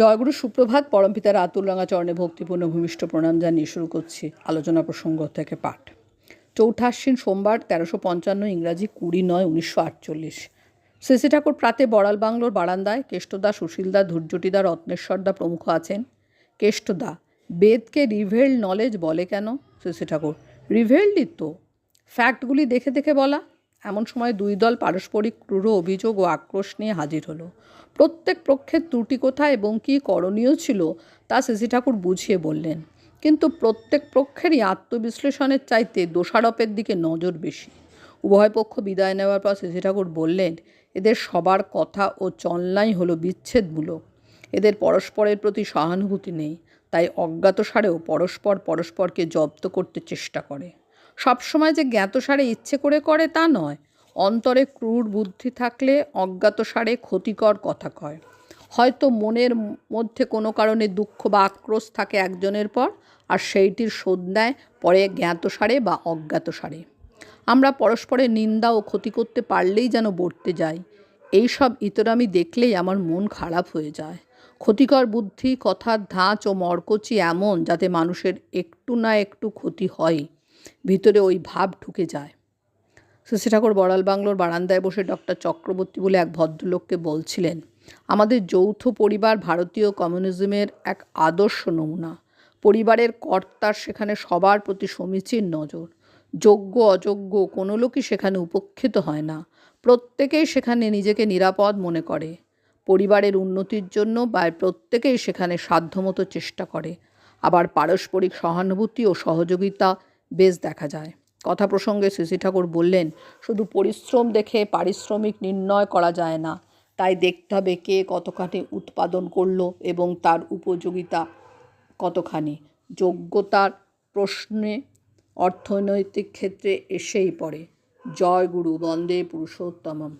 জয়গুরু সুপ্রভাত পরমপিতার আতুলরাঙা চরণে ভক্তিপূর্ণ ভূমিষ্ঠ প্রণাম জানিয়ে শুরু করছি আলোচনা প্রসঙ্গ থেকে পাঠ। চৌঠাশ্বিন সোমবার, তেরোশো পঞ্চান্ন ইংরাজি কুড়ি নয়, উনিশশো আটচল্লিশ। শ্রী ঠাকুর প্রাতে বড়াল বাংলোর বারান্দায় কেষ্টদা সুশীলদা ধৈর্যটিদা রত্নেশ্বরদা প্রমুখ আছেন। কেষ্টদা, বেদকে রিভেল্ড নলেজ বলে কেন? শ্রী ঠাকুর, রিভেল্ডই তো। ফ্যাক্টগুলি দেখে দেখে বলা। এমন সময় দুই দল পারস্পরিক ক্রূর অভিযোগ ও আক্রোশ নিয়ে হাজির হলো। প্রত্যেক পক্ষের ত্রুটি কোথায় এবং কী করণীয় ছিল তা সিসি ঠাকুর বুঝিয়ে বললেন। কিন্তু প্রত্যেক পক্ষেরই আত্মবিশ্লেষণের চাইতে দোষারোপের দিকে নজর বেশি। উভয় পক্ষ বিদায় নেওয়ার পর সিসি ঠাকুর বললেন, এদের সবার কথা ও চলনাই হলো বিচ্ছেদমূলক। এদের পরস্পরের প্রতি সহানুভূতি নেই। তাই অজ্ঞাতসারেও পরস্পর পরস্পরকে জব্দ করতে চেষ্টা করে। সবসময় যে জ্ঞাতসারে ইচ্ছে করে করে তা নয়। অন্তরে ক্রূর বুদ্ধি থাকলে অজ্ঞাতসারে ক্ষতিকর কথা কয়। হয়তো মনের মধ্যে কোনো কারণে দুঃখ বা আক্রোশ থাকে একজনের পর, আর সেইটির শোধ নেয় পরে জ্ঞাতসারে বা অজ্ঞাতসারে। আমরা পরস্পরের নিন্দা ও ক্ষতি করতে পারলেই যেন বর্তে যাই। এই সব ইতরামি দেখলেই আমার মন খারাপ হয়ে যায়। ক্ষতিকর বুদ্ধি কথার ধাঁচ ও মরকচি এমন যাতে মানুষের একটু না একটু ক্ষতি হয় ভিতরে ওই ভাব ঢুকে যায়। শশী ঠাকুর বড়াল বাংলোর বারান্দায় বসে ডক্টর চক্রবর্তী বলে এক ভদ্রলোককে বলছিলেন, আমাদের যৌথ পরিবার ভারতীয় কমিউনিজমের এক আদর্শ নমুনা। পরিবারের কর্তার সেখানে সবার প্রতি সমীচীন নজর। যোগ্য, অযোগ্য, কোনো লোকই সেখানে উপেক্ষিত হয় না। প্রত্যেকেই সেখানে নিজেকে নিরাপদ মনে করে। পরিবারের উন্নতির জন্য বা প্রত্যেকেই সেখানে সাধ্যমতো চেষ্টা করে। আবার পারস্পরিক সহানুভূতি ও সহযোগিতা বেশ দেখা যায়। কথা প্রসঙ্গে শ্রী ঠাকুর বললেন, শুধু পরিশ্রম দেখে পারিশ্রমিক নির্ণয় করা যায় না, তাই দেখতে হবে কে কতখানি উৎপাদন করল এবং তার উপযোগিতা কতখানি। যোগ্যতার প্রশ্নে অর্থনৈতিক ক্ষেত্রে এসেই পড়ে। জয় গুরু, বন্দে পুরুষোত্তমম।